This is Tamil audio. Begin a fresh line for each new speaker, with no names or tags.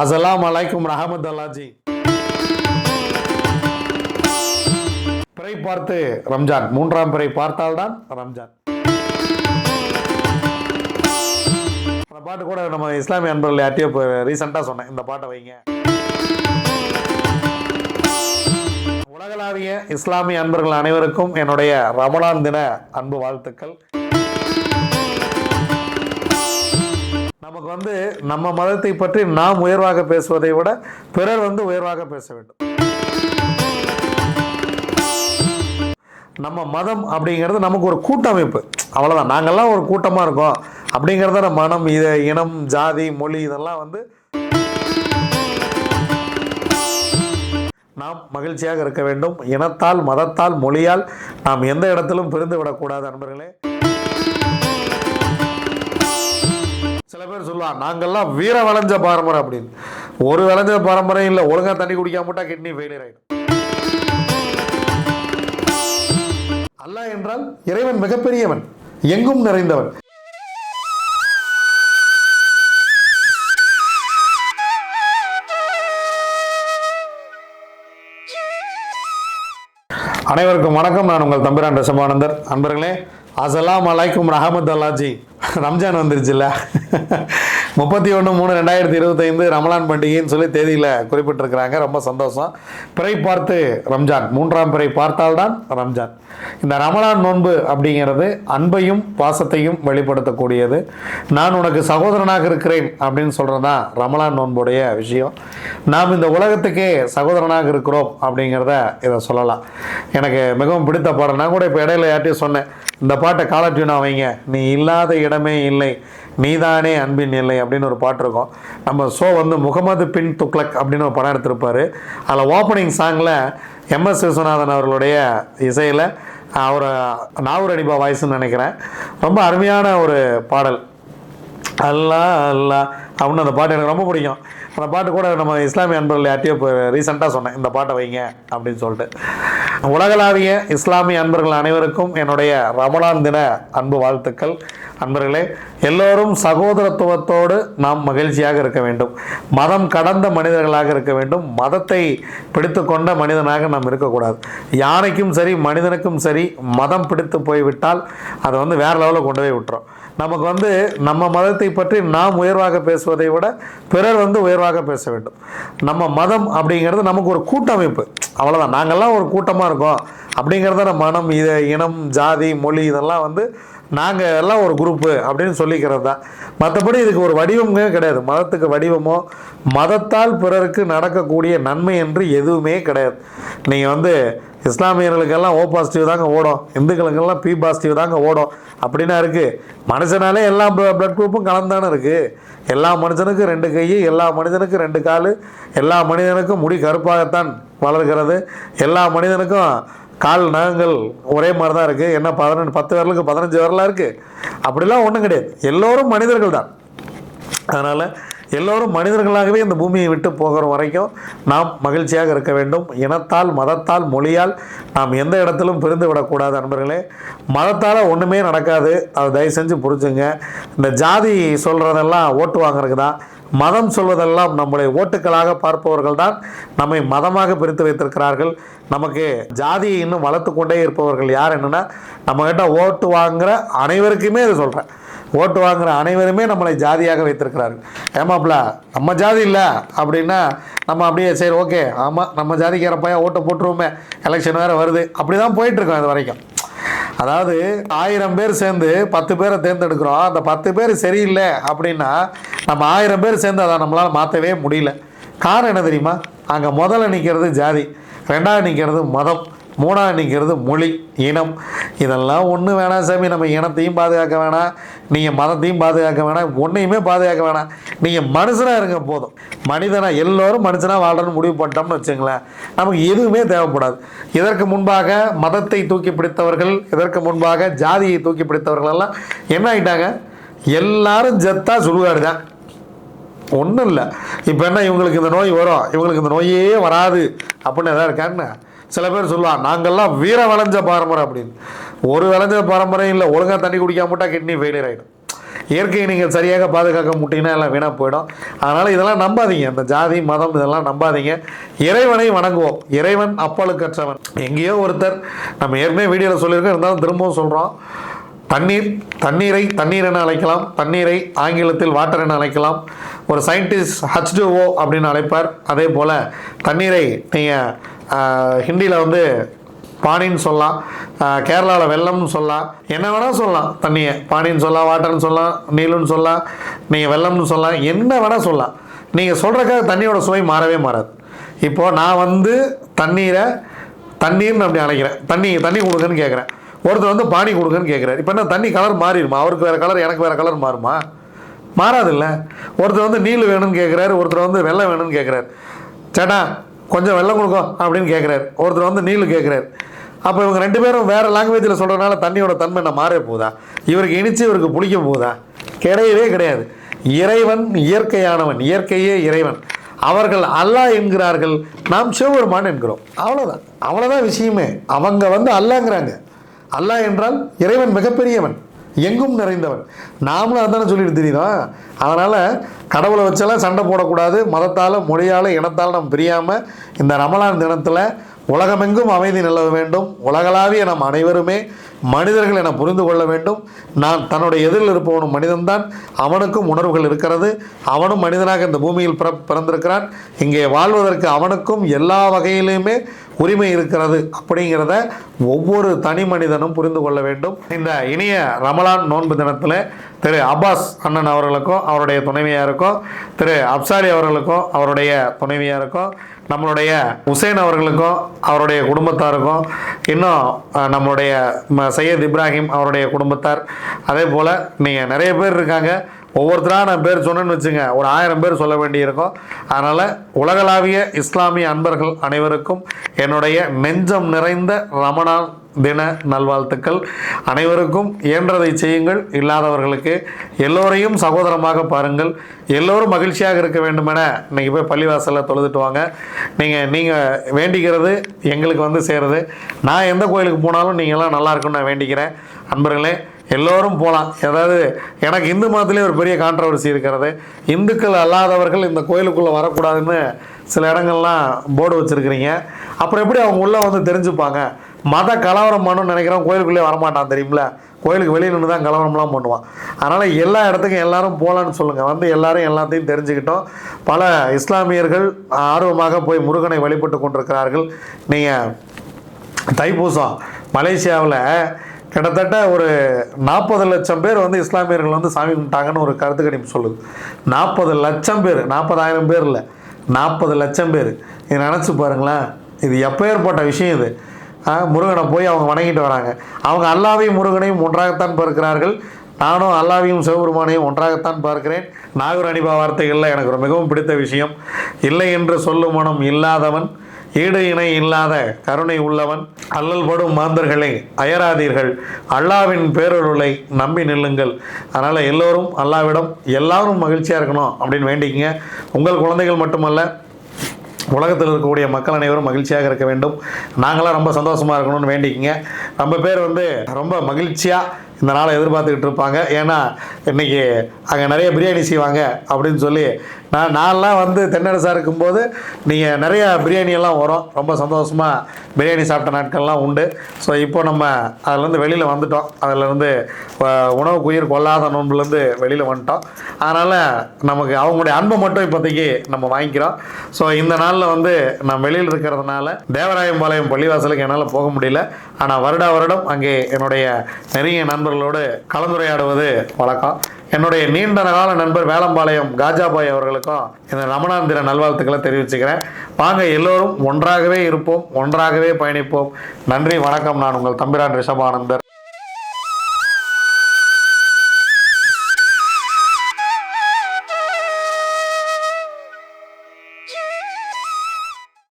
அசலாம் அலைக்கும் ரஹமத்துல்லாஜி பிறை பார்த்து ரம்ஜான். மூன்றாம் பிறை பார்த்தால்தான் ரம்ஜான். அந்த பாட்டு கூட நம்ம இஸ்லாமிய அன்பர்கள் யார்ட்டையோ இப்போ ரீசெண்டாக சொன்னேன். இந்த பாட்டை வைங்க. உலகளாவிய இஸ்லாமிய அன்பர்கள் அனைவருக்கும் என்னுடைய ரமலான் தின அன்பு வாழ்த்துக்கள். நமக்கு வந்து நம்ம மதத்தை பற்றி நாம் உயர்வாக பேசுவதை விட பிறர் வந்து உயர்வாக பேச வேண்டும். நம்ம மதம் அப்படிங்கிறது நமக்கு ஒரு கூட்டமைப்பு. அவ்வளோதான் நாங்கள்லாம் ஒரு கூட்டமாக இருக்கோம். அப்படிங்கிறத நம்ம மனம் இதை இனம் ஜாதி மொழி இதெல்லாம் வந்து நாம் மகிழ்ச்சியாக இருக்க வேண்டும். இனத்தால் மதத்தால் மொழியால் நாம் எந்த இடத்திலும் பிரிந்து விடக்கூடாது நண்பர்களே சில பேர் சொல்லுவாங்க நாங்கள்லாம் வீர வளைஞ்ச பாரம்பரை அப்படின்னு. ஒரு விளைஞ்ச பாரம்பரை இல்லை ஒழுங்கா தண்ணி குடிக்காம போட்டால் கிட்னி ஃபெயிலியர் ஆகிடும் அல்லாஹ் என்றால் இறைவன் மிகப்பெரியவன் எங்கும் நிறைந்தவன். அனைவருக்கும் வணக்கம். நான் உங்கள் தம்பிரான் ரசமானந்தர் அன்பர்களே அசலாம் அலைக்கும் ரஹமத் அல்லாஜி ரம்ஜான் வந்துருச்சுல்ல? முப்பத்தி ஒன்று மூணு ரெண்டாயிரத்தி இருபத்தைந்து ரமலான் பண்டிகைன்னு சொல்லி தேதியில் குறிப்பிட்டிருக்கிறாங்க. ரொம்ப சந்தோஷம். பிறை பார்த்து ரம்ஜான். மூன்றாம் பிறை பார்த்தால்தான் ரம்ஜான். இந்த ரமலான் நோன்பு அப்படிங்கிறது அன்பையும் பாசத்தையும் வெளிப்படுத்தக்கூடியது. நான் உனக்கு சகோதரனாக இருக்கிறேன் அப்படின்னு சொல்கிறது தான் ரமலான் நோன்புடைய விஷயம். நாம் இந்த உலகத்துக்கே சகோதரனாக இருக்கிறோம் அப்படிங்கிறத இதை சொல்லலாம். எனக்கு மிகவும் பிடித்த பாடம் நான் கூட இப்போ இடையில யார்ட்டையும் சொன்னேன். இந்த பாட்டை காலட்யூனா வைங்க. நீ இல்லாத இடமே இல்லை. நீதானே அன்பின் இல்லை அப்படின்னு ஒரு பாட்டு இருக்கும். நம்ம ஷோ வந்து முகமது பின் துக்லக் அப்படின்னு ஒரு படம் எடுத்திருப்பார். அதில் ஓப்பனிங் சாங்கில் எம்எஸ் விஸ்வநாதன் அவர்களுடைய இசையில் அவர் நாவூர் அடிபா வாய்ஸ்ன்னு நினைக்கிறேன். ரொம்ப அருமையான ஒரு பாடல். அல்லா அல்லா அப்படின்னு அந்த பாட்டு எனக்கு ரொம்ப பிடிக்கும். அந்த பாட்டு கூட நம்ம இஸ்லாமிய அன்பர்கள் யார்ட்டையோ இப்போ ரீசெண்டாக சொன்னேன். இந்த பாட்டை வைங்க அப்படின்னு சொல்லிட்டு. உலகளாவிய இஸ்லாமிய அன்பர்கள் அனைவருக்கும் என்னுடைய ரமலான் தின அன்பு வாழ்த்துக்கள். அன்பர்களே எல்லோரும் சகோதரத்துவத்தோடு நாம் மகிழ்ச்சியாக இருக்க வேண்டும். மதம் கடந்த மனிதர்களாக இருக்க வேண்டும். மதத்தை பிடித்து கொண்ட மனிதனாக நாம் இருக்கக்கூடாது. யானைக்கும் சரி மனிதனுக்கும் சரி மதம் பிடித்து போய்விட்டால் அதை வந்து வேறு லெவலில் கொண்டு போய் விட்டுரும். நமக்கு வந்து நம்ம மதத்தை பற்றி நாம் உயர்வாக பேசுவதை விட பிறர் வந்து உயர்வாக பேச வேண்டும். நம்ம மதம் அப்படிங்கிறது நமக்கு ஒரு கூட்டமைப்பு. அவ்வளோதான் நாங்கள்லாம் ஒரு கூட்டமாக இருக்கோம். அப்படிங்கிறத நம்ம மனம் இதை இனம் ஜாதி மொழி இதெல்லாம் வந்து நாங்கள் எல்லாம் ஒரு குரூப்பு அப்படின்னு சொல்லிக்கிறது தான் மற்றபடி இதுக்கு ஒரு வடிவமே கிடையாது. மதத்துக்கு வடிவமோ மதத்தால் பிறருக்கு நடக்கக்கூடிய நன்மை என்று எதுவுமே கிடையாது. நீங்கள் வந்து இஸ்லாமியர்களுக்கெல்லாம் ஓ பாசிட்டிவ் தாங்க ஓடும். இந்துக்களுக்கெல்லாம் பி பாசிட்டிவ் தாங்க ஓடும். அப்படின்னா இருக்குது மனுஷனாலே எல்லா பிளட் குரூப்பும் கலந்தானே இருக்குது எல்லா மனுஷனுக்கும் ரெண்டு கை எல்லா மனிதனுக்கும் ரெண்டு கால் எல்லா மனிதனுக்கும் முடி கருப்பாகத்தான் வளர்கிறது. எல்லா மனிதனுக்கும் கால் நகங்கள் ஒரே மாதிரி தான் இருக்குது என்ன பதினெண்டு பத்து விரலுக்கு பதினஞ்சு விரலாக இருக்குது அப்படிலாம் ஒன்றும் கிடையாது. எல்லோரும் மனிதர்கள் தான். அதனால் எல்லோரும் மனிதர்களாகவே இந்த பூமியை விட்டு போகிற வரைக்கும் நாம் மகிழ்ச்சியாக இருக்க வேண்டும். இனத்தால் மதத்தால் மொழியால் நாம் எந்த இடத்திலும் பிரிந்து விடக்கூடாது நண்பர்களே. மதத்தால் ஒன்றுமே நடக்காது. அதை தயவு செஞ்சு புரிஞ்சுங்க. இந்த ஜாதி சொல்கிறதெல்லாம் ஓட்டு வாங்குறதுக்கு தான். மதம் சொல்வதெல்லாம் நம்மளை ஓட்டுக்களாக பார்ப்பவர்கள் தான் நம்மை மதமாக பிரித்து வைத்திருக்கிறார்கள். நமக்கு ஜாதியை இன்னும் வளர்த்து கொண்டே இருப்பவர்கள் யார் என்னென்னா நம்மக்கிட்ட ஓட்டு வாங்குகிற அனைவருக்குமே இது சொல்கிறேன் ஓட்டு வாங்குகிற அனைவருமே நம்மளை ஜாதியாக வைத்திருக்கிறார்கள். ஏமாப்ல நம்ம ஜாதி இல்லை அப்படின்னா நம்ம அப்படியே சரி ஓகே ஆமாம் நம்ம ஜாதிக்கார பையன் ஓட்டை போட்டுருவோமே எலெக்ஷன் வேறு வருது. அப்படி தான் போயிட்டுருக்கோம் இது வரைக்கும். அதாவது ஆயிரம் பேர் சேர்ந்து பத்து பேரை தேர்ந்தெடுக்கிறோம். அந்த பத்து பேர் சரியில்லை அப்படின்னா நம்ம ஆயிரம் பேர் சேர்ந்து அதை நம்மளால் மாற்றவே முடியல. காரணம் என்ன தெரியுமா? அங்கே முதல்ல நிற்கிறது ஜாதி ரெண்டாவது நிற்கிறது மதம். மூணாவது நிற்கிறது மொழி இனம். இதெல்லாம் ஒன்று வேணாம் சாமி. நம்ம இனத்தையும் பாதுகாக்க வேணாம். நீங்கள் மதத்தையும் பாதுகாக்க வேணாம். ஒன்றையுமே பாதுகாக்க வேணாம். நீங்கள் மனுஷனாக இருங்க போதும். மனிதனாக எல்லோரும் மனுஷனாக வாழ்றன்னு முடிவு பண்ணிட்டோம்னு வச்சுங்களேன். நமக்கு எதுவுமே தேவைப்படாது. இதற்கு முன்பாக மதத்தை தூக்கி பிடித்தவர்கள் இதற்கு முன்பாக ஜாதியை தூக்கி பிடித்தவர்கள் எல்லாம் என்ன ஆகிட்டாங்க எல்லாரும் ஜத்தா சுடுகாடு தான். ஒன்றும் இல்லை. இப்போ என்ன இவங்களுக்கு இந்த நோய் வரும்? இவங்களுக்கு இந்த நோயே வராது. அப்படின்னு எதாவது இருக்கான்னு சில பேர் சொல்லுவாங்க நாங்கள்லாம் வீர விளைஞ்ச பாரம்பரை அப்படின்னு. ஒரு விளைஞ்ச பாரம்பரையும் இல்லை ஒழுங்காக தண்ணி குடிக்காம விட்டா கிட்னி ஃபெயிலியர் ஆகிடும் இயற்கையை நீங்கள் சரியாக பாதுகாக்க முட்டிங்கன்னா எல்லாம் வீணாக போயிடும். அதனால் இதெல்லாம் நம்பாதீங்க. இந்த ஜாதி மதம் இதெல்லாம் நம்பாதீங்க. இறைவனை வணங்குவோம். இறைவன் அப்பழுக்கற்றவன். எங்கேயோ ஒருத்தர் நம்ம ஏற்கனவே வீடியோவில் சொல்லியிருக்கோம் இருந்தாலும் திரும்பவும் சொல்கிறோம் தண்ணீர் தண்ணீரை தண்ணீர் என அழைக்கலாம். தண்ணீரை ஆங்கிலத்தில் வாட்டர் என அழைக்கலாம். ஒரு சயின்டிஸ்ட் ஹச்டுஓ அப்படின்னு அழைப்பார். அதே போல் தண்ணீரை நீங்கள் ஹிந்தியில் வந்து பானின்னு சொல்லலாம். கேரளாவில் வெள்ளம்னு சொல்லலாம். என்ன வேணால் சொல்லலாம். தண்ணியை. பானின்னு சொல்லலாம் வாட்டர்னு சொல்லலாம் நீலுன்னு சொல்லலாம் நீங்கள் வெள்ளம்னு சொல்லலாம் என்ன வேணால் சொல்லலாம். நீங்கள் சொல்கிறக்காக தண்ணியோட சுவை மாறவே மாறாது. இப்போது நான் வந்து தண்ணீரை தண்ணீர்னு அப்படி அழைக்கிறேன். தண்ணி தண்ணி கொடுங்கன்னு கேட்குறேன் ஒருத்தர் வந்து பானி கொடுங்கன்னு கேட்குறாரு இப்போ என்ன தண்ணி கலர் மாறிடுமா? அவருக்கு வேறு கலர் எனக்கு வேறு கலர் மாறுமா? மாறாதில்ல. ஒருத்தர் வந்து நீல் வேணும்னு கேட்குறாரு ஒருத்தர் வந்து வெள்ளம் வேணும்னு கேட்குறாரு சேட்டா கொஞ்சம் வெள்ளம் கொடுக்கும் அப்படின்னு கேட்குறாரு ஒருத்தர் வந்து நீல் கேட்குறாரு அப்போ இவங்க ரெண்டு பேரும் வேறு லாங்குவேஜில் சொல்கிறனால தண்ணியோட தன்மை என்ன மாறே போகுதா? இவருக்கு இனிச்சு இவருக்கு பிடிக்க போகுதா? கிடையவே கிடையாது. இறைவன் இயற்கையானவன் இயற்கையே இறைவன். அவர்கள் அல்லாஹ் என்கிறார்கள். நாம் சிவபெருமான் என்கிறோம். அவ்வளோதான் அவ்வளோதான் விஷயமே. அவங்க வந்து அல்லாங்கிறாங்க. அல்லாஹ் என்றால் இறைவன் மிகப்பெரியவன். எங்கும் நிறைந்தவன். நாமளும் அதானே சொல்லிட்டு தெரியுதோம் அதனால் கடவுளை வச்செல்லாம் சண்டை போடக்கூடாது. மதத்தால் மொழியால் இனத்தால் நம்ம பிரியாமல் இந்த ரமலான் தினத்தில் உலகமெங்கும் அமைதி நிலவ வேண்டும். உலகளாவிய நம் அனைவருமே மனிதர்கள் என புரிந்து கொள்ள வேண்டும். நான் தன்னுடைய எதிரில் இருப்பவனும் மனிதன்தான். அவனுக்கும் உணர்வுகள் இருக்கிறது. அவனும் மனிதனாக இந்த பூமியில் பிற பிறந்திருக்கிறான். இங்கே வாழ்வதற்கு அவனுக்கும் எல்லா வகையிலுமே உரிமை இருக்கிறது. அப்படிங்கிறத ஒவ்வொரு தனி மனிதனும் புரிந்து கொள்ள வேண்டும். இந்த இனிய ரமலான் நோன்பு தினத்தில் திரு அப்பாஸ் அண்ணன் அவர்களுக்கும் அவருடைய துணைவியாருக்கும் திரு அப்சாரி அவர்களுக்கும் அவருடைய துணைவியாருக்கும் நம்மளுடைய உசேன் அவர்களுக்கும் அவருடைய குடும்பத்தாருக்கும் இன்னும் நம்மளுடைய சையத் இப்ராஹிம் அவருடைய குடும்பத்தார் அதே போல் நீங்கள் நிறைய பேர் இருக்காங்க. ஒவ்வொருத்தராக நான் பேர் சொன்னேன்னு வச்சுங்க ஒரு ஆயிரம் பேர் சொல்ல வேண்டியிருக்கும். அதனால் உலகளாவிய இஸ்லாமிய அன்பர்கள் அனைவருக்கும் என்னுடைய நெஞ்சம் நிறைந்த ரமணான் தின நல்வாழ்த்துக்கள். அனைவருக்கும் இயன்றதை செய்யுங்கள். இல்லாதவர்களுக்கு எல்லோரையும் சகோதரமாக பாருங்கள். எல்லோரும் மகிழ்ச்சியாக இருக்க வேண்டுமென இன்னைக்கு போய் பள்ளிவாசலில் தொழுதுட்டு வாங்க. நீங்கள் நீங்கள் வேண்டிக்கிறது எங்களுக்கு வந்து சேருது. நான் எந்த கோயிலுக்கு போனாலும் நீங்கள்லாம் நல்லா இருக்கும்னு நான் வேண்டிக்கிறேன். அன்பர்களே எல்லோரும் போகலாம் அதாவது எனக்கு இந்து மதத்திலே ஒரு பெரிய கான்ட்ரவர்சி இருக்கிறது. இந்துக்கள் அல்லாதவர்கள் இந்த கோயிலுக்குள்ளே வரக்கூடாதுன்னு சில இடங்கள்லாம் போர்டு வச்சுருக்கிறீங்க. அப்புறம் எப்படி அவங்க உள்ளே வந்து தெரிஞ்சுப்பாங்க? மத கலவரம் பண்ணணும்னு நினைக்கிறோம் கோயிலுக்குள்ளே வரமாட்டான் தெரியுமில கோயிலுக்கு வெளியே நின்று தான் கலவரம்லாம் பண்ணுவான். அதனால் எல்லா இடத்துக்கும் எல்லாரும் போகலான்னு சொல்லுங்கள் வந்து எல்லாரும் எல்லாத்தையும் தெரிஞ்சுக்கிட்டோம். பல இஸ்லாமியர்கள் ஆர்வமாக போய் முருகனை வழிபட்டு கொண்டிருக்கிறார்கள். நீங்கள் தைப்பூசம் மலேசியாவில் கிட்டத்தட்ட ஒரு நாற்பது லட்சம் பேர் வந்து இஸ்லாமியர்கள் வந்து சாமி கும்பிட்டாங்கன்னு ஒரு கருத்து கணிப்பு சொல்லுது. நாற்பது லட்சம் பேர் நாற்பதாயிரம் பேர் இல்லை நாற்பது லட்சம் பேர். இது நினச்சி பாருங்களேன் இது எப்பேற்பட்ட விஷயம் இது? முருகனை போய் அவங்க வணங்கிட்டு வராங்க. அவங்க அல்லாவையும் முருகனையும் ஒன்றாகத்தான் பார்க்கிறார்கள். நானும் அல்லாவையும் சிவபெருமானையும் ஒன்றாகத்தான் பார்க்கிறேன். நாகூர் அனிபா வார்த்தைகளில் எனக்கு ஒரு மிகவும் பிடித்த விஷயம். இல்லை என்று சொல்லும் மனம் இல்லாதவன் ஈடு இணை இல்லாத கருணை உள்ளவன் அல்லல் படும் அயராதீர்கள். அல்லாவின் பேரொருளை நம்பி நில்லுங்கள். அதனால் எல்லோரும் அல்லாவிடம் எல்லாரும் மகிழ்ச்சியாக இருக்கணும் அப்படின்னு வேண்டிக்கங்க. உங்கள் குழந்தைகள் மட்டுமல்ல உலகத்தில் இருக்கக்கூடிய மக்கள் அனைவரும் மகிழ்ச்சியாக இருக்க வேண்டும். நாங்களாம் ரொம்ப சந்தோஷமாக இருக்கணும்னு வேண்டிக்கங்க. ரொம்ப பேர் வந்து ரொம்ப மகிழ்ச்சியாக இந்த நாளை எதிர்பார்த்துக்கிட்டு இருப்பாங்க. ஏன்னா இன்னைக்கு அங்கே நிறைய பிரியாணி செய்வாங்க அப்படின்னு சொல்லி நான் நான்லாம் வந்து தென்னரசாக இருக்கும்போது நீங்கள் நிறைய பிரியாணியெல்லாம் வரும். ரொம்ப சந்தோஷமாக பிரியாணி சாப்பிட்ட நாட்கள்லாம் உண்டு. ஸோ இப்போ நம்ம அதுலேருந்து வெளியில் வந்துட்டோம். அதிலேருந்து உணவு உயிர் கொள்ளாத நோன்புலேருந்து வெளியில் வந்துட்டோம். அதனால் நமக்கு அவங்களுடைய அன்பை மட்டும் இப்போதைக்கு நம்ம வாங்கிக்கிறோம். ஸோ இந்த நாளில் வந்து நான் வெளியில் இருக்கிறதுனால தேவராயம்பாளையம் பள்ளிவாசலுக்கு என்னால் போக முடியல. ஆனால் வருடா வருடம் அங்கே என்னுடைய நெருங்கிய நண்பர்களோடு கலந்துரையாடுவது வழக்கம். என்னுடைய நீண்ட கால நண்பர் வேலம்பாளையம் காஜாபாய் அவர்களுக்கும் இந்த ரமணாந்திர நல்வாழ்த்துக்களை தெரிவிச்சுக்கிறேன். வாங்க எல்லோரும் ஒன்றாகவே இருப்போம் ஒன்றாகவே பயணிப்போம். நன்றி வணக்கம். நான் உங்கள் தம்பிரான் ரிஷபானந்தர்.